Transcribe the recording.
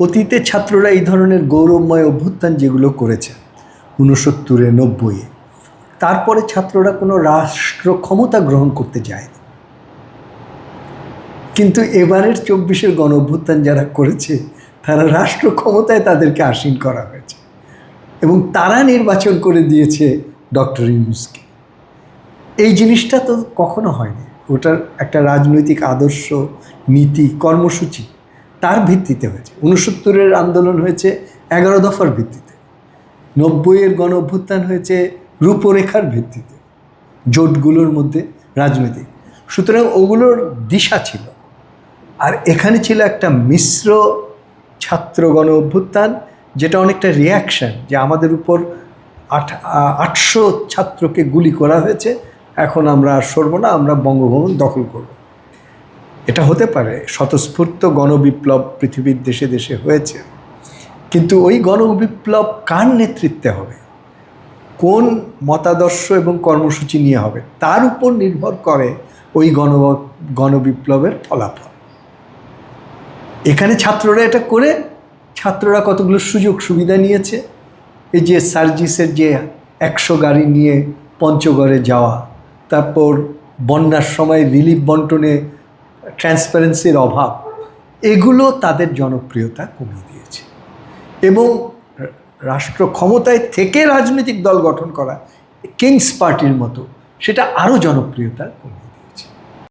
অতীতে ছাত্ররা এই ধরনের গৌরবময় অভ্যুত্থান যেগুলো করেছে, ঊনসত্তরে, নব্বইয়ে, তারপরে ছাত্ররা কোনো রাষ্ট্র ক্ষমতা গ্রহণ করতে যায়নি। কিন্তু এবারের চব্বিশের গণ অভ্যুত্থান যারা করেছে, তারা রাষ্ট্র ক্ষমতায় তাদেরকে আসীন করা হয়েছে এবং তারা নির্বাচন করে দিয়েছে ডক্টর ইউনুসকে। এই জিনিসটা তো কখনো হয়নি। ওটার একটা রাজনৈতিক আদর্শ, নীতি, কর্মসূচি তার ভিত্তিতে হয়েছে। উনসত্তরের আন্দোলন হয়েছে এগারো দফার ভিত্তিতে। নব্বইয়ের গণ অভ্যুত্থান হয়েছে রূপরেখার ভিত্তিতে। জোটগুলোর মধ্যে রাজনৈতিক। সুতরাং ওগুলোর দিশা ছিল। আর এখানে ছিল একটা মিশ্র ছাত্র গণ অভ্যুত্থান যেটা অনেকটা রিয়াকশন যে আমাদের উপর আট আটশো ছাত্রকে গুলি করা হয়েছে। এখন আমরা আর সরব না, আমরা বঙ্গভবন দখল করব। এটা হতে পারে, স্বতঃস্ফূর্ত গণবিপ্লব পৃথিবীর দেশে দেশে হয়েছে। কিন্তু ওই গণবিপ্লব কার নেতৃত্বে হবে? কোন মতাদর্শ এবং কর্মসূচি নিয়ে হবে? তার উপর নির্ভর করে ওই গণ, গণবিপ্লবের ফলাফল। এখানে ছাত্ররা এটা করে, ছাত্ররা কতগুলো সুযোগ সুবিধা নিয়েছে? এই যে সার্জিসের যে একশো গাড়ি নিয়ে পঞ্চগড়ে যাওয়া, তারপর বন্যার সময় রিলিফ বন্টনে ট্রান্সপারেন্সির অভাব, এগুলো তাদের জনপ্রিয়তা কমিয়ে দিয়েছে। এবং রাষ্ট্র ক্ষমতায় থেকে রাজনৈতিক দল গঠন করা কিংস পার্টির মতো, সেটা আরও জনপ্রিয়তা কমিয়ে